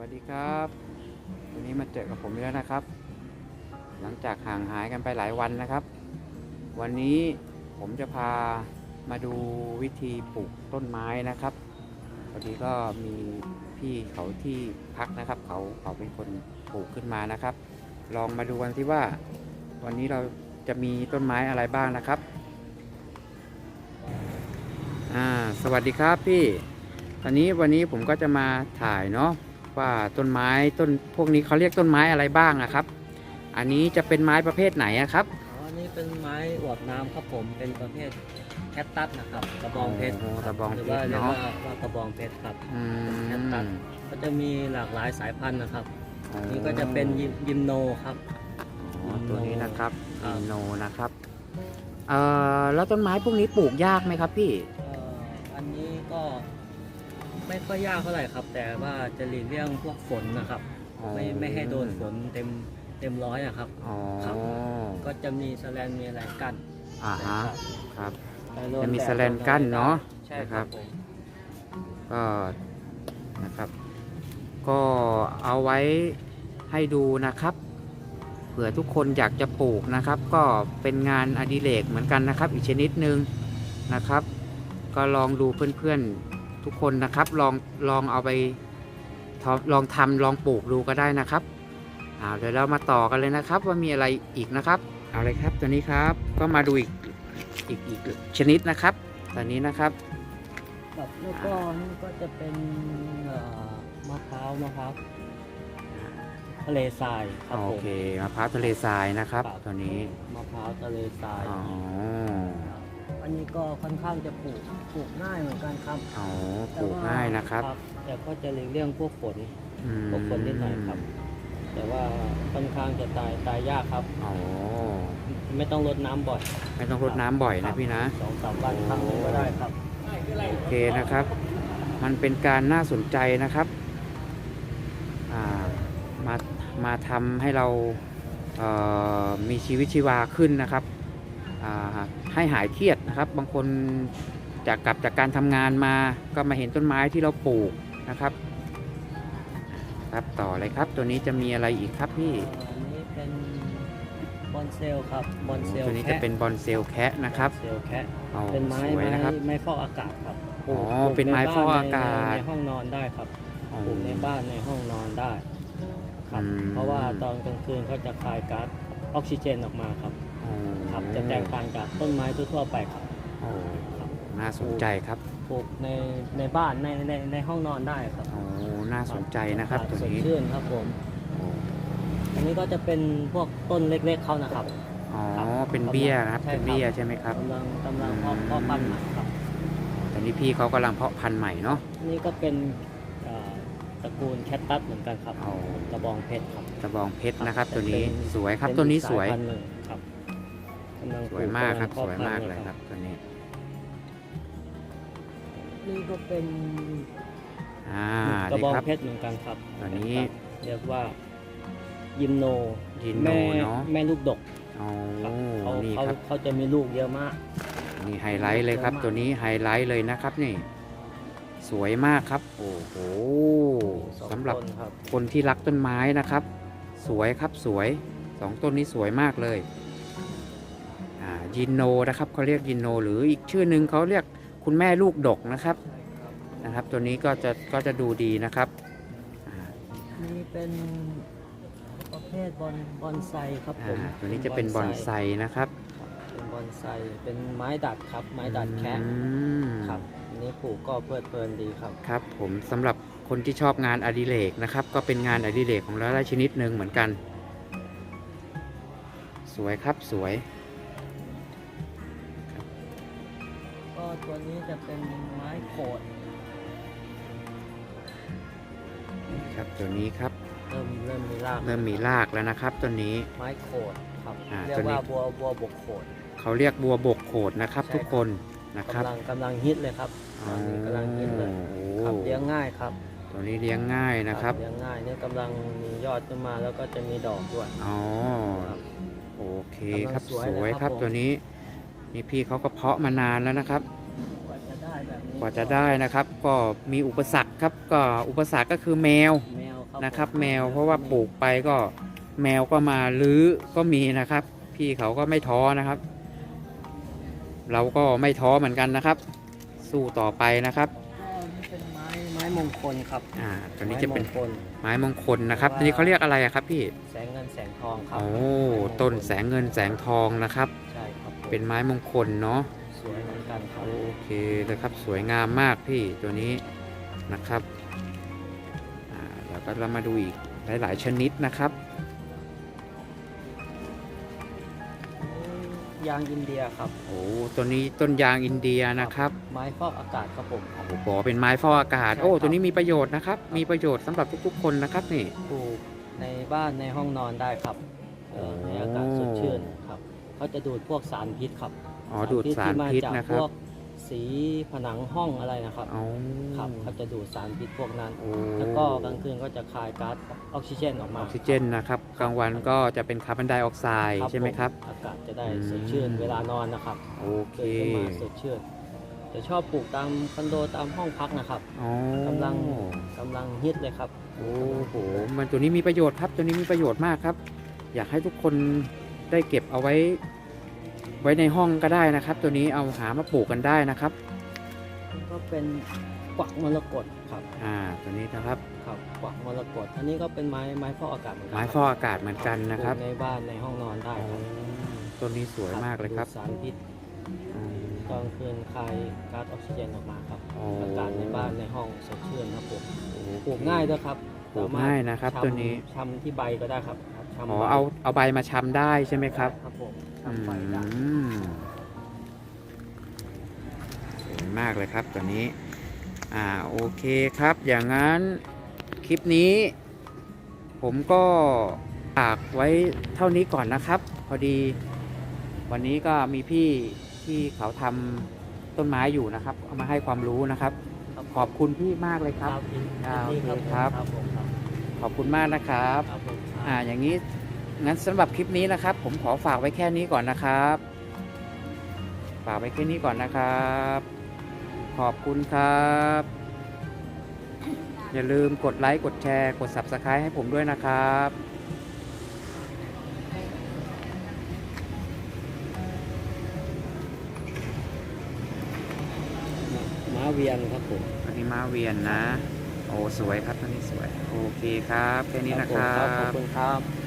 วัสดีครับ วันนี้มาเจอกับผมอีกแล้วนะครับ หลังจากห่างหายกันไปหลายวันนะครับ วันนี้ผมจะพามาดูวิธีปลูกต้นไม้นะครับพอดีก็มีพี่เขาที่พักนะครับ เขาเขาเป็นคนปลูกขึ้นมานะครับ ลองมาดูกันที่ว่า วันนี้เราจะมีต้นไม้อะไรบ้างนะครับอ่าสวัสดีครับพี่ตอนนี้วันนี้ผมก็จะมาถ่ายเนาะ ว่าต้นไม้ต้นพวกนี้เขาเรียกต้นไม้อะไรบ้างนะครับ อันนี้จะเป็นไม้ประเภทไหนอะครับอ๋ออันนี้เป็นไม้อวบน้ำครับผมเป็นประเภทแคตตัสนะครับกระบองเพชรโอ้โหกระบองเพชรหรือว่าเรียกเนาะว่าว่ากระบองเพชรครับ อืแคตตัมสก็จะมีหลากหลายสายพันธุ์นะครับอ๋อนี่ก็จะเป็นยิมยิมโนครับ อ๋อตัวนี้นะครับครับ อินโนนะครับเอ่อแล้วต้นไม้พวกนี้ปลูกยากไหมครับพี่ เอ่ออันนี้ก็ ไม่ค่อยยากเท่าไหร่ครับ แต่ว่าจะหลีกเลี่ยงพวกฝนนะครับไม่ไม่ให้โดนฝนเต็มเต็มร้อยนะครับ อ๋อครับ ก็จะมีแสแลนมีอะไรกั้นอ่าฮะครับ ครับโดนจะมีดดแสแลนกั้นเนอะใช่นะคครัรับบผมก็นะครับ ก็เอาไว้ให้ดูนะครับ เผื่อทุกคนอยากจะปลูกนะครับ ก็เป็นงานอดิเรกเหมือนกันนะครับ อีกชนิดหนึ่งนะครับ ก็ลองดูเพื่อนๆ ทุกคนนะครับ ลองลองเอาไปทำลองทำลองปลูกดูก็ได้นะครับเอาเดี๋ยวเรามาต่อกันเลยนะครับ ว่ามีอะไรอีกนะครับ เอาเลยครับตัวนี้ครับก็มาดูอีกอีกอีกชนิดนะครับตัวนี้นะครับครับแล้วก็นี่ก็จะเป็นเอ่อมะพร้าวมะพร้าวทะเลทรายครับโอผมเคมะพร้าวทะเลทรายนะครับครับ ตัวนี้มะพร้าวทะเลทรายอ๋อ อันนี้ก็ค่อนข้างจะปลูกปลูกง่ายเหมือนกันครับอ๋อปลูกง่ายนะครับ แต่ก็จะหลีกเลี่ยงพวกฝนอืมพวกฝนนิดหน่อยครับ แต่ว่าค่อนข้างจะตายตายยากครับอ๋อไม่ต้องรดน้ำบ่อย ไม่ต้องรดน้ำบ่อยนะพี่นะสองสามวันครั้งหนึงก็ได้ครับโอเคนะครับ มันเป็นการน่าสนใจนะครับอ่ามามาทำให้เราเอ่อมีชีวิตชีวาขึ้นนะครับอ่า ให้หายเครียดนะครับ บางคนจากกลับจากการทำงานมาก็มาเห็นต้นไม้ที่เราปลูกนะครับ ครับต่อเลยครับ ตัวนี้จะมีอะไรอีกครับพี่อันนี้เป็นบอนเซลครับบอนเซลตัวนี้จะเป็นบอนเซลแคะนะครับ เซลแคะอ๋อเป็นไม้สวยไม้นะครับไม้ฟอกอากาศครับอ๋อปลูกเป็นไม้ฟอกอากาศ ในในห้องนอนได้ครับอ๋อปลูกในบ้านในห้องนอนได้ครับ อืม เพราะว่าตอนกลางคืนเขาจะคายก๊าซออกซิเจนออกมาครับอ๋อ ครับจะแตกต่างจากต้นไม้ทั่วๆไปครับ โอ้น่าสนใจครับปลูกในในบ้านในในในห้องนอนได้ครับโอ้น่าสนใจนะครับตัวสดนี้ชื่นครับผมโอ้อันนี้ก็จะเป็นพวกต้นเล็กๆเขานะครับอ๋อครับเป็นเบี้ยนะครับใช่เป็นครับเบี้ยใช่ไหมครับกำลังกำลังเพาะเพาะพันธุ์ใหม่ครับตอนนี้พี่เขากำลังเพาะพันธุ์ใหม่เนาะอันนี่ก็เป็นเอ่อตระกูลแคตตัสเหมือนกันครับอ๋อกระบองเพชรครับกระบองเพชรนะครับ ตัวนี้เป็นสวยครับเป็นตัวนี้สวย กำลังสวยมากครับปลูสวยกำลังมากพะเลยพันธุ์ครับตัวนี้ นี่ก็เป็นอ่ากระนี่บองครับเพชรเหมือนกันครับอันนี้เรียกว่ายิมโนยินโนแม่เนาะแม่ลูกดกอ๋อครับเขานี่เขาครับเขาจะมีลูกเยอะมาก นี่ไฮไลท์เลยครับ ตัวนี้ไฮไลท์เลยนะครับนี่ สวยมากครับ โอ้โหสองสำหรับต้นครับคนที่รักต้นไม้นะครับ สวยครับสวยสองต้นนี้สวยมากเลยอ่า ยินโนนะครับเขาเรียกยินโน หรืออีกชื่อหนึ่งเขาเรียกคุณแม่ลูกดกนะครับนะครับ ตัวนี้ก็จะก็จะดูดีนะครับอ่านี่เป็นประเภทบอนบอนไซครับผอ่ามตัวนี้จะเป็นบอนไซนะครับเป็นบอนไซเป็นไม้ดัดครับ ไม้ดัดแคะอืมครับอันนี้ปลูกก็เพลิดเพลินดีครับครับ ผมสำหรับคนที่ชอบงานอดิเรกนะครับ ก็เป็นงานอดิเรกของเราได้ชนิดหนึ่งเหมือนกัน สวยครับสวย ก็ตัวนี้จะเป็นไม้โขดครับตัวนี้ครับเริ่มเริ่มมีรากเริ่มมีรากแล้วนะครับตัวนี้ ไม้โขดครับอ่าเรียตัวกนี้ ว่าบัวบัวบกโขด เขาเรียกบัวบกโขดนะครับ ใช่ทุกคนนะครับกำลังกำลังฮิตเลยครับอ๋อตอนนี้กำลังฮิตเลยโอ้ครับเลี้ยงง่ายครับตัวนี้เลี้ยงง่ายนะครับเลี้ยงง่ายนี่กำลังมียอดขึ้นมาแล้วก็จะมีดอกด้วย อ๋อครับโอเคครับกำลังสวยสวยเลยคครัรับบผมตัวนี้ นี่พี่เขาก็เพาะมานานแล้วนะครับกว่าจะได้แบบนี้กว่าจะได้นะครับ ก็มีอุปสรรคครับ ก็อุปสรรคก็คือแมวแมวนะครับผมแมวเพราะว่าปลูกไปก็แมวก็มาลื้อก็มีนะครับ พี่เขาก็ไม่ท้อนะครับ เราก็ไม่ท้อเหมือนกันนะครับ สู้ต่อไปนะครับก็นี่เป็นไม้ไม้มงคลครับ อ่า ตัวนี้จะเป็นไม้มงคลไม้มงคลนะครับ ตัวนี้เขาเรียกอะไรอะครับพี่ แสงเงินแสงทองครัโอ้ไม้มงคลต้นแสงเงินแสงทองนะครับใช่ครับผม เป็นไม้มงคลเนาะสวยเหมือนกันครับโอเคเลยครับสวยงามมากพี่ตัวนี้นะครับอ่าเดี๋ยวก็เรามาดูอีกหลาย ๆ ชนิดนะครับ ยางอินเดียครับโอ้ตัวนี้ต้นยางอินเดียนะครับ ไม้ฟอกอากาศครับผมโอ้โหบอกว่าเป็นไม้ฟอกอากาศใช่โอ้ครับตัวนี้มีประโยชน์นะครับ มีประโยชน์สำหรับทุก ๆ คนนะครับนี่ปลูกในบ้านในห้องนอนได้ครับเอ่อให้อากาศสดชื่นครับ เขาจะดูดพวกสารพิษครับอ๋อดูดสารพิษที่มานะจากคพรับวกสีผนังห้องอะไรนะครับ เอาครับเขาจะดูดสารพิษพวกนั้น โอ้แล้วก็กลางคืนก็จะคายก๊าซออกซิเจนออกอมาอกซิเจนนะครับกลางวันก็จะเป็นคาร์บอนไดออกไซด์ใช่ไหมครับ ผอากาศจะได้อืมสดชื่นเวลานอนนะครับโอเคตื่นขึ้นมาสดชื่นจะชอบปลูกตามคอนโดตามห้องพักนะครับอ๋อกำลังกำลังฮิตเลยครับ โอ้โหมันตัวนี้มีประโยชน์ครับตัวนี้มีประโยชน์มากครับ อยากให้ทุกคน ได้เก็บเอาไว้ไว้ในห้องก็ได้นะครับ ตัวนี้เอาหามาปลูกกันได้นะครับ ก็เป็นกวักมรกตครับอ่าตัวนี้นะครับครับกวักมรกตอันนี้ก็เป็นไม้ไม้ฟอกอากาศเหมือนกัไม้ฟอกอากาศเหมือนกันนะครับปลูกในบ้านในห้องนอนได้อ๋อครับต้นนี้สวยมากเลยครับดูดสารพิษอืมกลางคืนคายก๊าซออกซิเจนออกมาครับอ๋อออากาศในบ้านในห้องสดชื่นครับผมโอเคปลูกง่ายด้วยครับปลูกง่ายนะครับสมถตัวนี้ชำที่ใบก็ได้ครับ ชำอ๋อใบเอาเอาใบมาชำได้ใช่ไหมครับครับผมอืชำใบได้มสวยมากเลยครับตัวนี้ อ่าโอเคครับ อย่างนั้นคลิปนี้ ผมก็ฝากไว้เท่านี้ก่อนนะครับ พอดีวันนี้ก็มีพี่ที่เขาทำต้นไม้อยู่นะครับ เอามาให้ความรู้นะครับ ครับขอบคุณพี่มากเลยครับยินอ่าดีโอเคครับ ครับผมครับขอบคุณมากนะครับ ครับผม อ่าอย่างนี้งั้นสำหรับคลิปนี้นะครับ ผมขอฝากไว้แค่นี้ก่อนนะครับ ฝากไว้แค่นี้ก่อนนะครับ ขอบคุณครับ อย่าลืมกดไลค์กดแชร์กด Subscribe ให้ผมด้วยนะครับม้าเวียนครับผมอันนี้มาเวียนนะ โอ้สวยครับท่านนี้สวย โอเคครับ แค่นี้นะครับ ขอบคุณครับ